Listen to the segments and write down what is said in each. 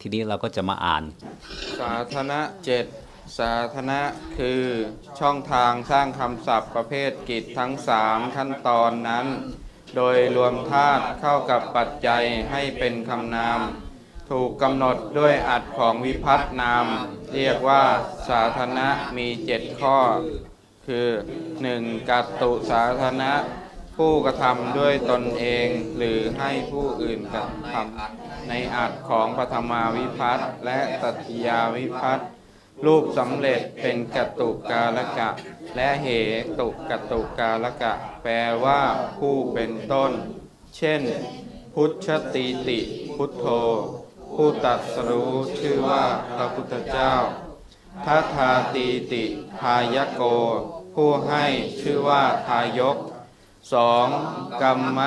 ทีนี้เราก็จะมาอ่าน สาธนะเจ็ดสาธนะคือช่องทางสร้างคำศัพท์ประเภทกิจทั้งสามขั้นตอนนั้น โดยรวมธาตุเข้ากับปัจจัยให้เป็นคำนาม ถูกกำหนดด้วยอัดของวิพัฒนาม เรียกว่าสาธนะมีเจ็ดข้อ คือ 1. กัตตุสาธนะ ผู้กระทำด้วยตนเอง หรือให้ผู้อื่นกระทำในอัดของปฐมาวิพัตน์และตัตยาวิพัตน์รูปสำเร็จเป็นกตุกาลกะ และเหตุกตุกาลกะ แปลว่าผู้เป็นต้น เช่น พุทธตีติ พุทโธ ผู้ตัดสรู้ชื่อว่าพระพุทธเจ้าทัทาตีติ ทายโก ผู้ให้ชื่อว่าทายก สองกรรม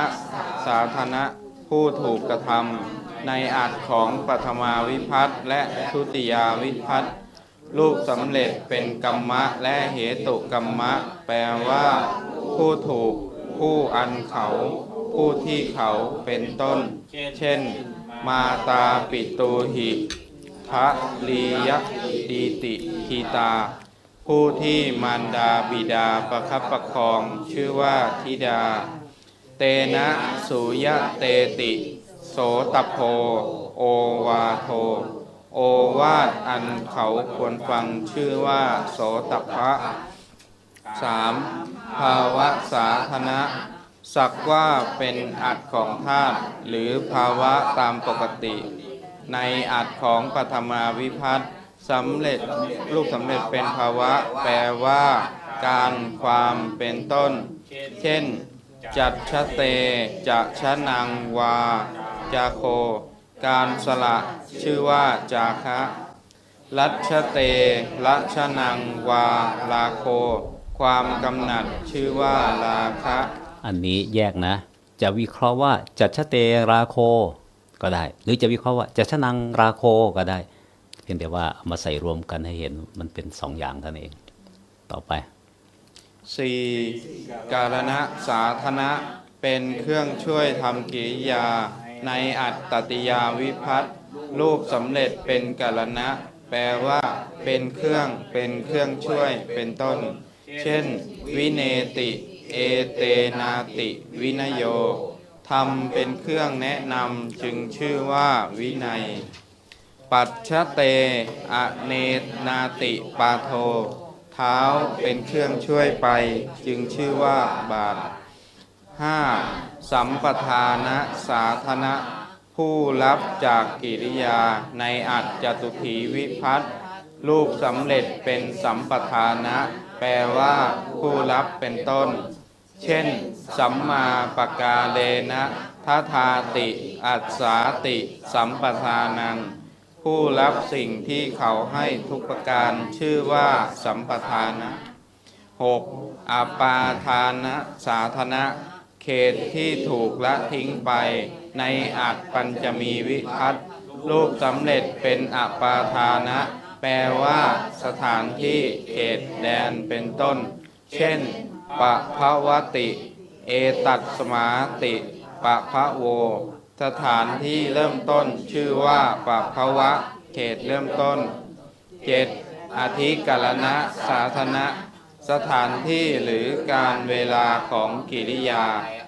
สาธนะผู้ถูกกระทำในอัดของปฐมาวิพัตน์และทุติยาวิพัตน์รูปสำเร็จเป็นกรรมะและเหตุกรรมะ แปลว่า ผู้ถูก ผู้อันเขา ผู้ที่เขาเป็นต้น เช่น มาตาปิตูหิพระลียดีติทีตา ผู้ที่มารดาบิดาประคับประคองชื่อว่าธิดา เตนะสุยะเตติ โสตโพ โอวาโท โอวาทอันเขาควรฟังชื่อว่า โสตพะ 3. ภาวะสาธนะ สักว่าเป็นอัดของธาตุหรือภาวะตามปกติ ในอัดของปฐมาวิพัตน์ สำเร็จรูปสำเร็จเป็นภาวะ แปลว่า การความเป็นต้น เช่น จัดชะเตจะชะนังวา จาโค การสละชื่อว่าจาคะรัชเตรัชนังวาลาโค ความกำหนัดชื่อว่าลาคะ อันนี้แยกนะ จะวิเคราะห์ว่าจัดชะเตราโค ก็ได้ หรือจะวิเคราะห์ว่าจัดชะนังราโคก็ได้ เพียงแต่ว่ามาใส่รวมกันให้เห็นมันเป็นสองอย่างท่านเอง ต่อไป 4. การณะสาธนะเป็นเครื่องช่วยทำกิริยา ในอัตตติยาวิพัตน์รูปสำเร็จเป็นการณะแปลว่า เป็นเครื่องเป็นเครื่องช่วยเป็นต้น เช่น วิเนติ เอเตนาติ วินโยทำเป็นเครื่องแนะนำจึงชื่อว่าวินัย ปัจชะเต อเนนาติปาโท เท้าเป็นเครื่องช่วยไป จึงชื่อว่าบาท 5. สัมปทานะสาธนะผู้รับจากกิริยาในอัจจตุถีวิพัตรูปสำเร็จเป็นสัมปทานะ แปลว่าผู้รับเป็นต้น เช่น สัมมาปกาเลนะทัทาติ อัสสาติ สัมปทานัง ผู้รับสิ่งที่เขาให้ทุกประการชื่อว่าสัมปทานะ 6. อาปาทานะสาธนะ เขตที่ถูกละทิ้งไป ในอัตปัญจมีวิพัตรูปสำเร็จเป็นอปาทานะ แปลว่าสถานที่เขตแดนเป็นต้น เช่นปะภวติ เอตัดสมาติปะพะโว สถานที่เริ่มต้นชื่อว่าปะภวะ เขตเริ่มต้นเจ็ดอธิกรณะสาธนะ สถานที่หรือการเวลาของกิริยา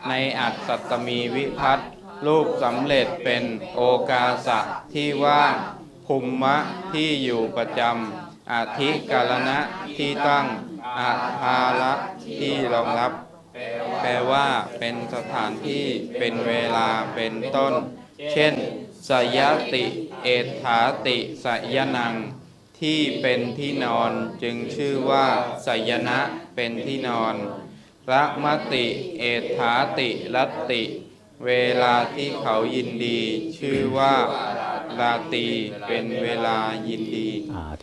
ในอัตสัตตมีวิพัตรูปสำเร็จเป็นโอกาสะที่ว่างภูมะที่อยู่ประจำอธิกรณะที่ตั้งอาภาระที่รองรับ ปลว่าเป็นสถานที่เป็นเวลาเป็นต้น เช่น สยติ เอถาติสยนัง ที่เป็นที่นอนจึงชื่อว่าสยนะเป็นที่นอนระมติ เอถาติรัตติ เวลาที่เขายินดี ชื่อว่าราตีเป็นเวลายินดี